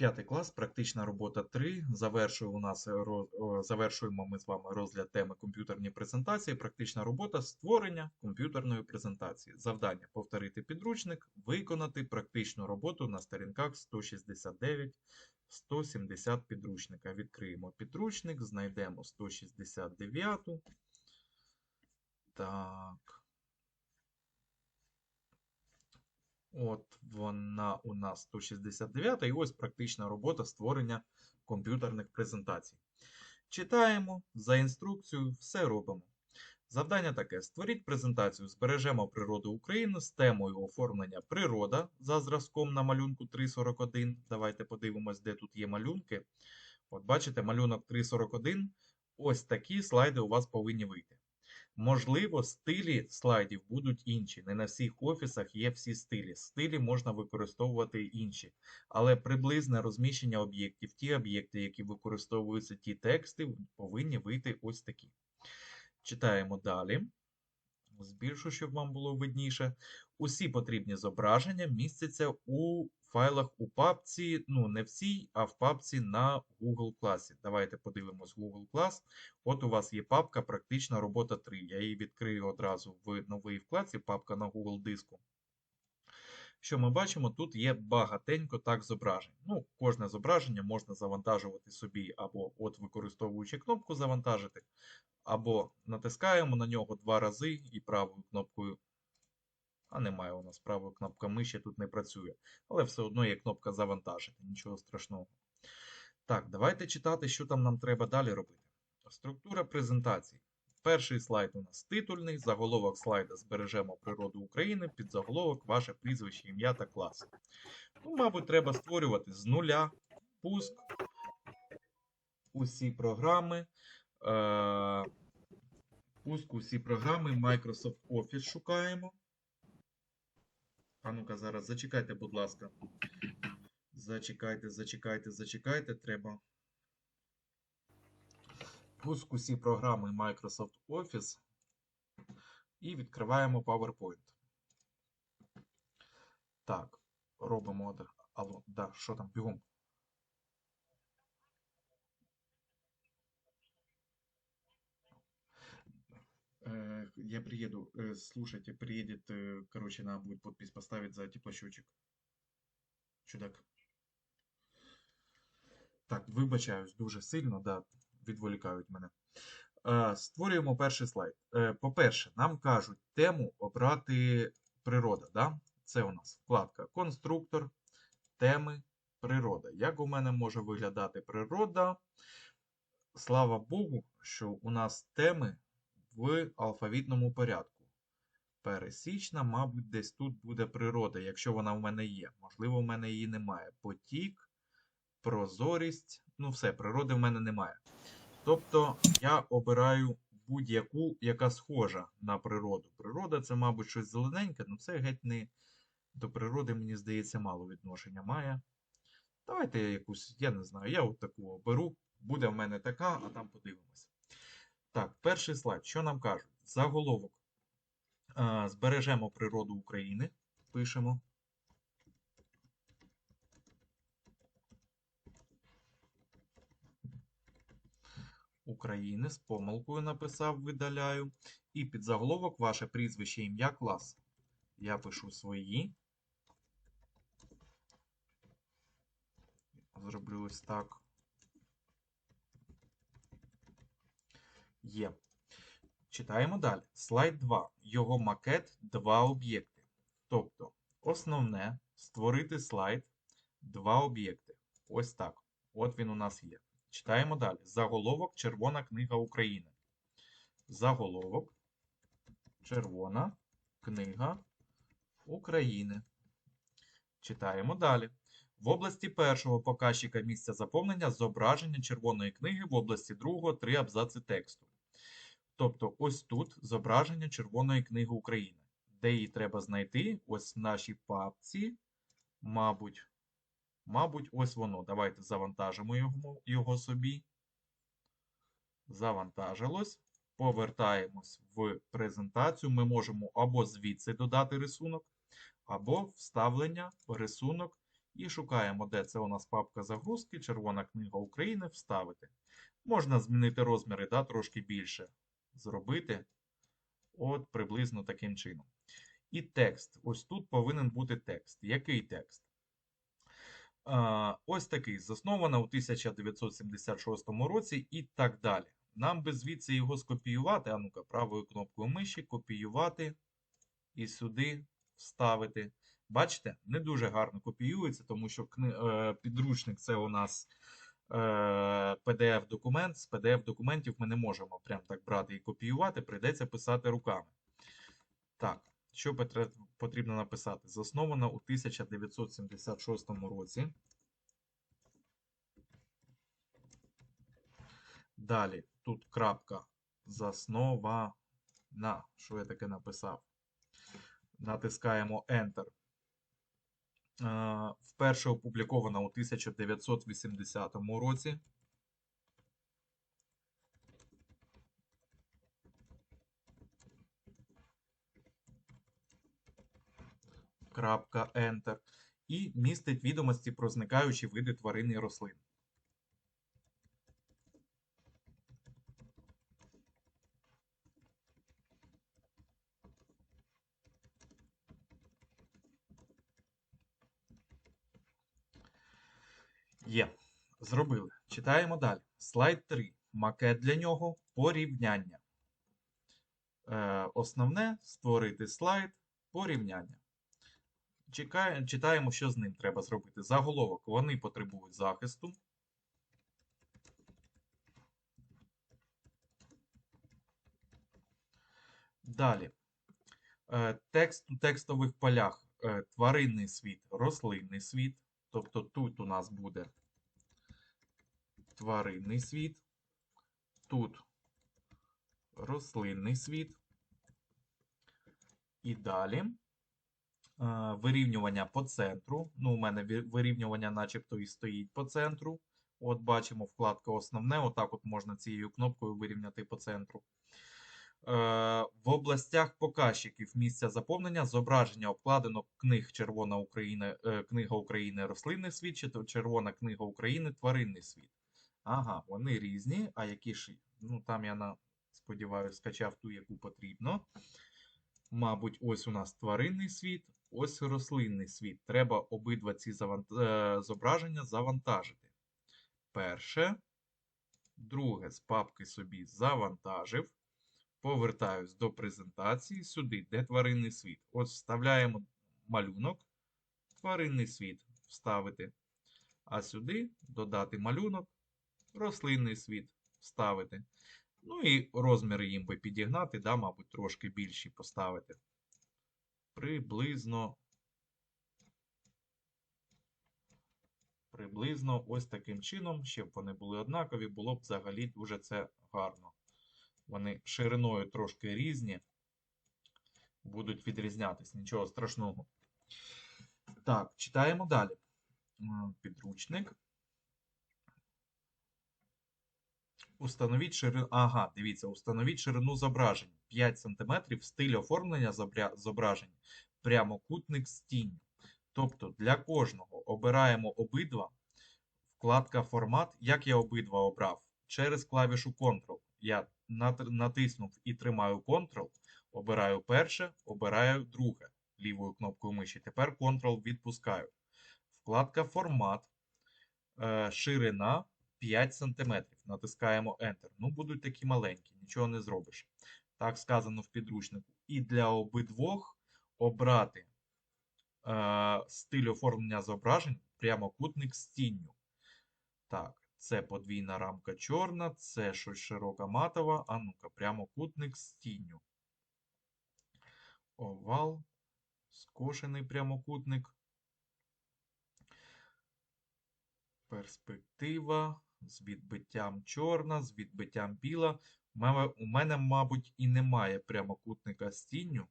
П'ятий клас, практична робота 3. Завершує у нас е, завершуємо ми з вами розгляд теми комп'ютерні презентації. Практична робота створення комп'ютерної презентації. Завдання повторити підручник, виконати практичну роботу на сторінках 169 170 підручника. Відкриємо підручник, знайдемо 169. Так. От вона у нас 169 і ось практична робота створення комп'ютерних презентацій. Читаємо за інструкцією, все робимо. Завдання таке: створіть презентацію Збережемо природу України з темою оформлення природа за зразком на малюнку 341. Давайте подивимось, де тут є малюнки. От бачите, малюнок 341. Ось такі слайди у вас повинні вийти. Можливо, стилі слайдів будуть інші. Не на всіх офісах є всі стилі. Стилі можна використовувати інші. Але приблизне розміщення об'єктів, ті об'єкти, які використовуються, ті тексти, повинні вийти ось такі. Читаємо далі. Збільшу, щоб вам було видніше. Усі потрібні зображення містяться у файлах у папці, ну не всій, а в папці на Google класі. Давайте подивимось Google клас. От у вас є папка Практична робота 3. Я її відкрию одразу в новій вкладці, папка на Google диску. Що ми бачимо, тут є багатенько так зображень. Ну, кожне зображення можна завантажувати собі або от використовуючи кнопку завантажити, або натискаємо на нього два рази і правою кнопкою. А немає у нас правої кнопка миші тут не працює. Але все одно є кнопка завантажити, нічого страшного. Так, давайте читати, що там нам треба далі робити. Структура презентації. Перший слайд у нас титульний, заголовок слайда збережемо природу України, підзаголовок ваше прізвище, ім'я та клас. Ну, мабуть, треба створювати з нуля, пуск, усі програми, е, пуск усі програми, Microsoft Office шукаємо. А ну-ка, зараз зачекайте, будь ласка. Зачекайте, зачекайте, зачекайте, треба. Пуск усі програми Microsoft Office і відкриваємо PowerPoint. Так, робимо. Алло, да, що там, бігом. Э, Я приеду, э, слушайте, приедет, э, короче, надо будет подпись поставить за теплосчетчик. Чудак. Так, вибачаюсь дуже сильно, да, відволікають мене. Е, Створюємо перший слайд. Е, По-перше, нам кажуть тему обрати природа. Да? Це у нас вкладка Конструктор, теми, природа. Як у мене може виглядати природа? Слава Богу, що у нас теми в алфавітному порядку. Пересічна, мабуть, десь тут буде природа, якщо вона в мене є. Можливо, в мене її немає. Потік, прозорість. Ну, все, природи в мене немає. Тобто я обираю будь-яку, яка схожа на природу. Природа це, мабуть, щось зелененьке, але це геть не до природи, мені здається, мало відношення має. Давайте я якусь, я не знаю, я от таку оберу. Буде в мене така, а там подивимося. Так, перший слайд. Що нам кажуть? Заголовок. Збережемо природу України. Пишемо. України з помилкою написав, видаляю. І під заголовок ваше прізвище, ім'я, клас. Я пишу свої. Зроблю ось так. Є. Читаємо далі. Слайд 2. Його макет два об'єкти. Тобто, основне створити слайд, два об'єкти. Ось так. От він у нас є. Читаємо далі. Заголовок Червона книга України. Заголовок Червона книга України. Читаємо далі. В області першого показчика місця заповнення зображення червоної книги, в області другого три абзаци тексту. Тобто, ось тут зображення Червоної книги України. Де її треба знайти? Ось в нашій папці. Мабуть, мабуть, ось воно. Давайте завантажимо його, його собі. Завантажилось. Повертаємось в презентацію. Ми можемо або звідси додати рисунок, або вставлення, рисунок І шукаємо, де це у нас папка загрузки, Червона книга України, вставити. Можна змінити розміри, да, трошки більше зробити. От приблизно таким чином. І текст. Ось тут повинен бути текст. Який текст? Ось такий. Заснована у 1976 році і так далі. Нам би звідси його скопіювати. А ну-ка, правою кнопкою миші, копіювати і сюди вставити. Бачите, не дуже гарно копіюється, тому що е, підручник це у нас е, PDF-документ. З PDF-документів ми не можемо прям так брати і копіювати, прийдеться писати руками. Так, що потрібно написати? Заснована у 1976 році. Далі, тут крапка. Заснована. Що я таке написав? Натискаємо Enter. Е, Вперше опублікована у 1980 році. Крапка Enter. І містить відомості про зникаючі види тварин і рослин. Є. Зробили. Читаємо далі. Слайд 3. Макет для нього. Порівняння. Е, основне створити слайд порівняння. Читаємо, що з ним треба зробити. Заголовок. Вони потребують захисту. Далі. Е, Текст у текстових полях. е, Тваринний світ, рослинний світ. Тобто тут у нас буде тваринний світ, тут рослинний світ. І далі е, вирівнювання по центру. Ну, у мене вирівнювання начебто і стоїть по центру. От бачимо вкладка основне. Отак от можна цією кнопкою вирівняти по центру. Е, В областях показчиків місця заповнення зображення обкладинок книг Червона Україна, е, Книга України Рослинний світ чи Червона книга України Тваринний світ. Ага, вони різні. А які ж, ну там я на, сподіваюся, скачав ту, яку потрібно. Мабуть, ось у нас тваринний світ, ось рослинний світ. Треба обидва ці завант... е, зображення завантажити. Перше. Друге, з папки собі завантажив. Повертаюсь до презентації сюди, де тваринний світ. От вставляємо малюнок, тваринний світ вставити. А сюди додати малюнок, рослинний світ вставити. Ну і розміри їм би підігнати, да, мабуть, трошки більші поставити. Приблизно. Приблизно ось таким чином, щоб вони були однакові, було б взагалі дуже це гарно. Вони шириною трошки різні, будуть відрізнятись, нічого страшного. Так, читаємо далі. Підручник. Установіть ширину. Ага, дивіться, установіть ширину зображень 5 см, стиль оформлення зображень, прямокутник з тінню. Тобто для кожного обираємо обидва. Вкладка формат. Як я обидва обрав? Через клавішу Ctrl. Я натиснув і тримаю Ctrl, обираю перше, обираю друге лівою кнопкою миші. Тепер Ctrl відпускаю. Вкладка формат. Е, Ширина 5 см. Натискаємо Enter. Ну, будуть такі маленькі, нічого не зробиш. Так сказано в підручнику. І для обидвох обрати е, стиль оформлення зображень прямокутник з тінню. Так, це подвійна рамка чорна, це щось широка матова. А ну-ка, прямокутник з тінню. Овал, скошений прямокутник. Перспектива з відбиттям чорна, з відбиттям біла. У мене, мабуть, і немає прямокутника з тінню.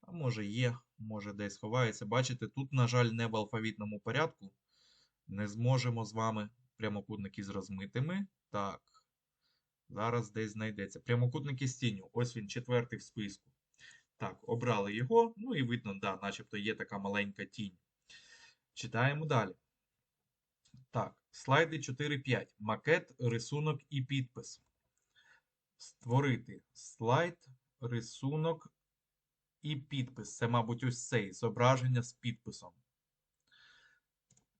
А може є, може десь ховається. Бачите, тут, на жаль, не в алфавітному порядку. Не зможемо з вами прямокутники з розмитими. Так. Зараз десь знайдеться. Прямокутники з тінню. Ось він, четвертий в списку. Так, обрали його. Ну і видно, да, начебто є така маленька тінь. Читаємо далі. Так, слайди 4.5. Макет, рисунок і підпис. Створити слайд, рисунок і підпис. Це, мабуть, ось цей зображення з підписом.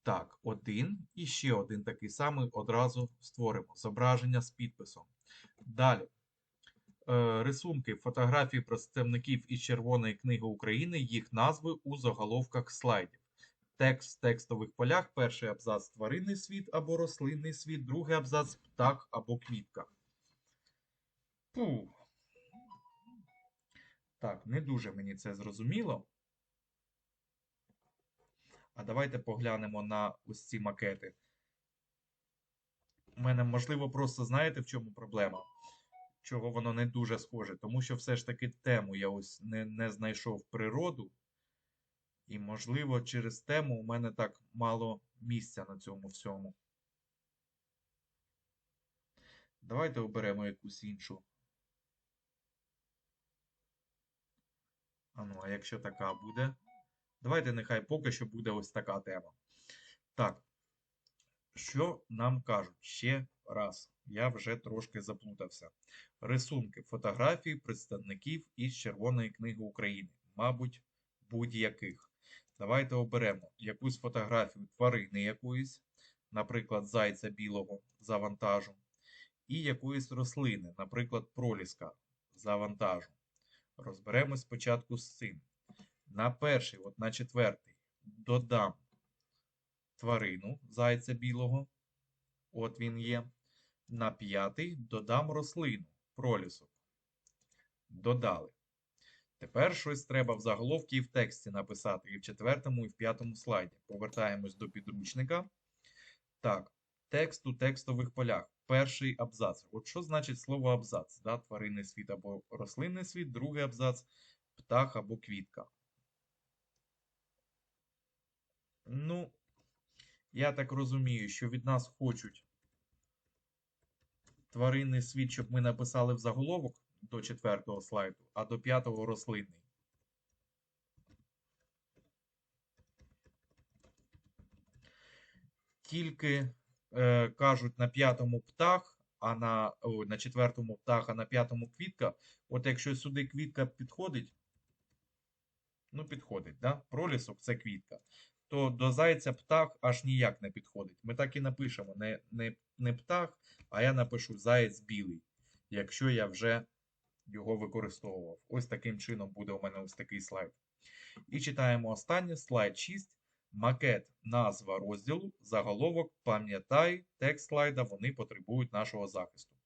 Так, один і ще один такий самий одразу створимо. Зображення з підписом. Далі. Е, Рисунки, фотографії представників із Червоної книги України, їх назви у заголовках слайдів. Текст в текстових полях. Перший абзац тваринний світ або рослинний світ, другий абзац птах або квітка. Пух. Так, не дуже мені це зрозуміло. А давайте поглянемо на ось ці макети. У мене, можливо, просто знаєте, в чому проблема? Чого воно не дуже схоже? Тому що все ж таки тему я ось не, не знайшов природу. І, можливо, через тему у мене так мало місця на цьому всьому. Давайте оберемо якусь іншу. А ну, а якщо така буде? Давайте нехай поки що буде ось така тема. Так, що нам кажуть? Ще раз. Я вже трошки заплутався. Рисунки, фотографії представників із Червоної книги України. Мабуть, будь-яких. Давайте оберемо якусь фотографію тварини якоїсь, наприклад, зайця білого за вантажу, і якоїсь рослини, наприклад, проліска за вантажу. Розберемось спочатку з цим. На перший, от на четвертий, додам тварину зайця білого. От він є. На п'ятий додам рослину, пролісок. Додали. Тепер щось треба в заголовці і в тексті написати і в четвертому, і в п'ятому слайді. Повертаємось до підручника. Так, текст у текстових полях. Перший абзац. От що значить слово абзац? Да? Тваринний світ або рослинний світ, другий абзац птах або квітка. Ну, я так розумію, що від нас хочуть тваринний світ, щоб ми написали в заголовок до четвертого слайду, а до п'ятого рослинний. Тільки е, кажуть на п'ятому птах, а на, о, на четвертому птах, а на п'ятому квітка. От якщо сюди квітка підходить, ну підходить, да? пролісок це квітка, то до зайця птах аж ніяк не підходить. Ми так і напишемо не, не, не птах, а я напишу заєць білий, якщо я вже його використовував. Ось таким чином буде у мене ось такий слайд. І читаємо останнє слайд 6. Макет, назва розділу, заголовок, пам'ятай, текст слайда, вони потребують нашого захисту.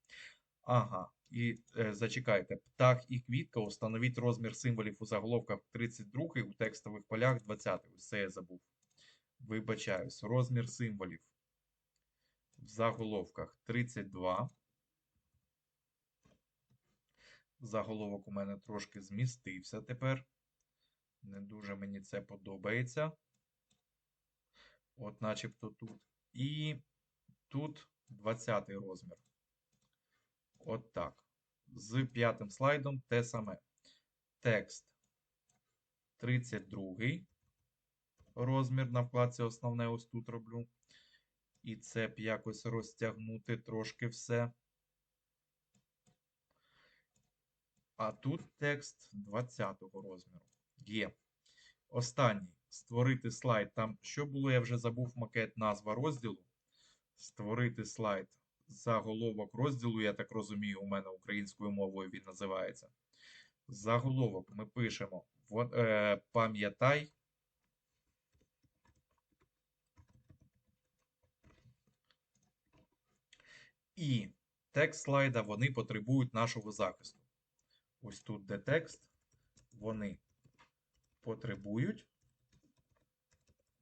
Ага, і е, зачекайте, птах і квітка, установіть розмір символів у заголовках 32, у текстових полях 20. Ось це я забув. Вибачаюсь, розмір символів в заголовках 32. Заголовок у мене трошки змістився тепер. Не дуже мені це подобається. От начебто тут. І тут 20 розмір. От так. З п'ятим слайдом те саме. Текст 32 розмір на вкладці основне ось тут роблю. І це б якось розтягнути трошки все. А тут текст 20 розміру. Є. Останній. Створити слайд. Там що було, я вже забув макет назва розділу. Створити слайд. Заголовок розділу, я так розумію, у мене українською мовою він називається. Заголовок ми пишемо е, пам'ятай. І текст слайда вони потребують нашого захисту. Ось тут де текст, вони потребують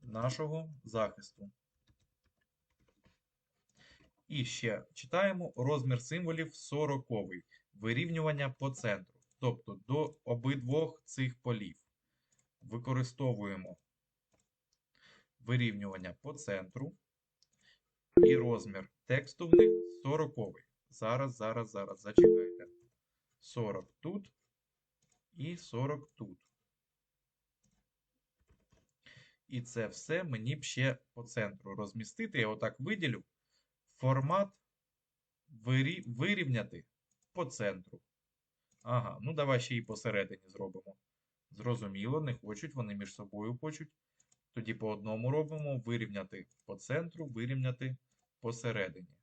нашого захисту. І ще читаємо розмір символів 40 вирівнювання по центру. Тобто до обидвох цих полів використовуємо вирівнювання по центру і розмір тексту в них 40. Зараз, зараз, зараз, зачекайте. 40 тут і 40 тут. І це все мені б ще по центру розмістити. Я отак виділю. Формат вирівняти по центру. Ага, ну давай ще і посередині зробимо. Зрозуміло, не хочуть, вони між собою хочуть. Тоді по одному робимо вирівняти по центру, вирівняти посередині.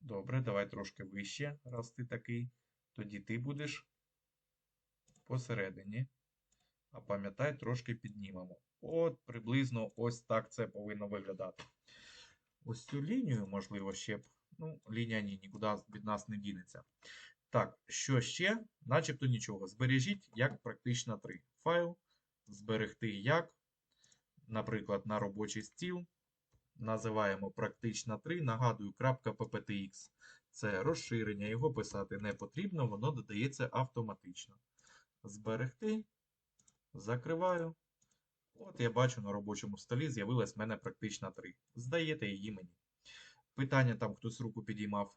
Добре, давай трошки вище, раз ти такий. Тоді ти будеш посередині. А пам'ятай, трошки піднімемо. От приблизно ось так це повинно виглядати. Ось цю лінію, можливо, ще б. Ну, лінія ні, нікуди від нас не дінеться. Так, що ще? Начебто нічого. Збережіть як практично 3. Файл. Зберегти як. Наприклад, на робочий стіл. Називаємо практично 3. Нагадую, .pptx. Це розширення, його писати не потрібно, воно додається автоматично. Зберегти. Закриваю. От я бачу на робочому столі з'явилась в мене практично 3. Здаєте її мені. Питання там хтось руку підіймав.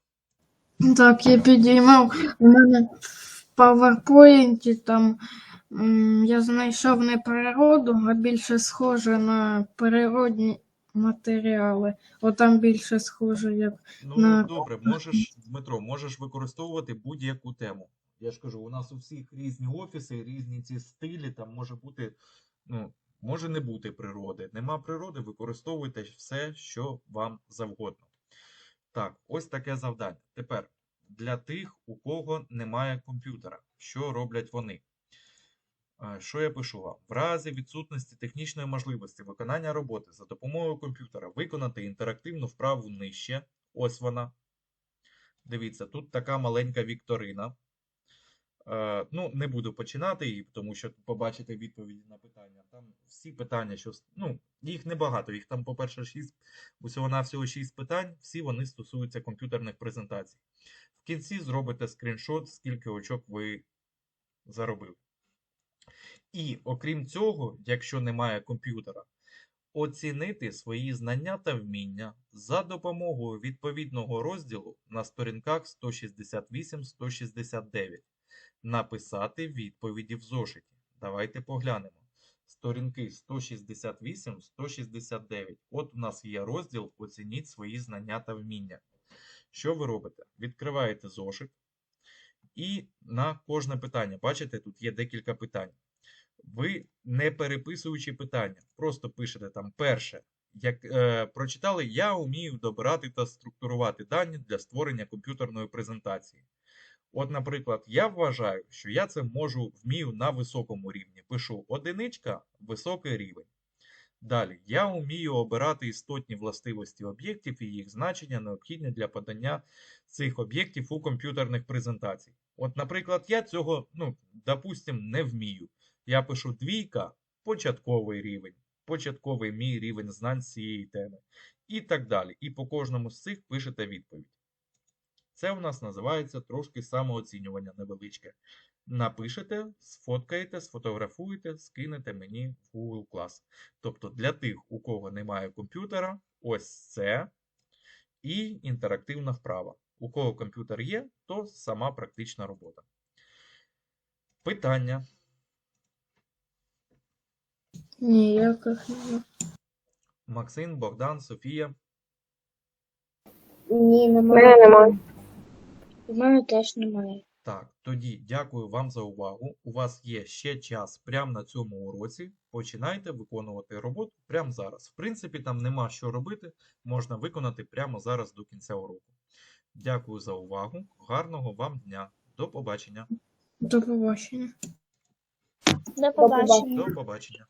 Так, я підіймав. У мене в PowerPoint там я знайшов не природу, а більше схоже на природні матеріали. Отам більше схоже, як Ну, На- добре, можеш, Дмитро, можеш використовувати будь-яку тему. Я ж кажу, у нас у всіх різні офіси, різні ці стилі, там може бути, ну, може не бути природи. Нема природи, використовуйте все, що вам завгодно. Так, ось таке завдання. Тепер для тих, у кого немає комп'ютера, що роблять вони? Що я пишу вам? В разі відсутності технічної можливості виконання роботи за допомогою комп'ютера виконати інтерактивну вправу нижче. Ось вона. Дивіться, тут така маленька вікторина. Е, ну, не буду починати її, тому що побачите відповіді на питання. Там всі питання, що ну, їх небагато. Їх там, по-перше, 6, усього-навсього 6 питань, всі вони стосуються комп'ютерних презентацій. В кінці зробите скріншот, скільки очок ви заробили. І окрім цього, якщо немає комп'ютера, оцінити свої знання та вміння за допомогою відповідного розділу на сторінках 168-169. Написати відповіді в зошиті. Давайте поглянемо. Сторінки 168-169. От у нас є розділ Оцініть свої знання та вміння. Що ви робите? Відкриваєте зошит. І на кожне питання, бачите, тут є декілька питань. Ви не переписуючи питання, просто пишете там перше. Як е, прочитали, я вмію добирати та структурувати дані для створення комп'ютерної презентації. От, наприклад, я вважаю, що я це можу вмію на високому рівні. Пишу одиничка, високий рівень. Далі, я вмію обирати істотні властивості об'єктів і їх значення, необхідні для подання цих об'єктів у комп'ютерних презентацій. От, наприклад, я цього, ну, допустим, не вмію. Я пишу двійка, початковий рівень, початковий мій рівень знань цієї теми. І так далі. І по кожному з цих пишете відповідь. Це у нас називається трошки самооцінювання невеличке. Напишете, сфоткаєте, сфотографуєте, скинете мені в Google Class. Тобто для тих, у кого немає комп'ютера, ось це і інтерактивна вправа. У кого комп'ютер є, то сама практична робота. Питання. Ніяких немає. Максим, Богдан, Софія. Ні, немає. мене немає. У мене теж немає. Так, тоді дякую вам за увагу. У вас є ще час прямо на цьому уроці. Починайте виконувати роботу прямо зараз. В принципі, там нема що робити, можна виконати прямо зараз до кінця уроку. Дякую за увагу. Гарного вам дня. До побачення. До побачення. До побачення. До побачення.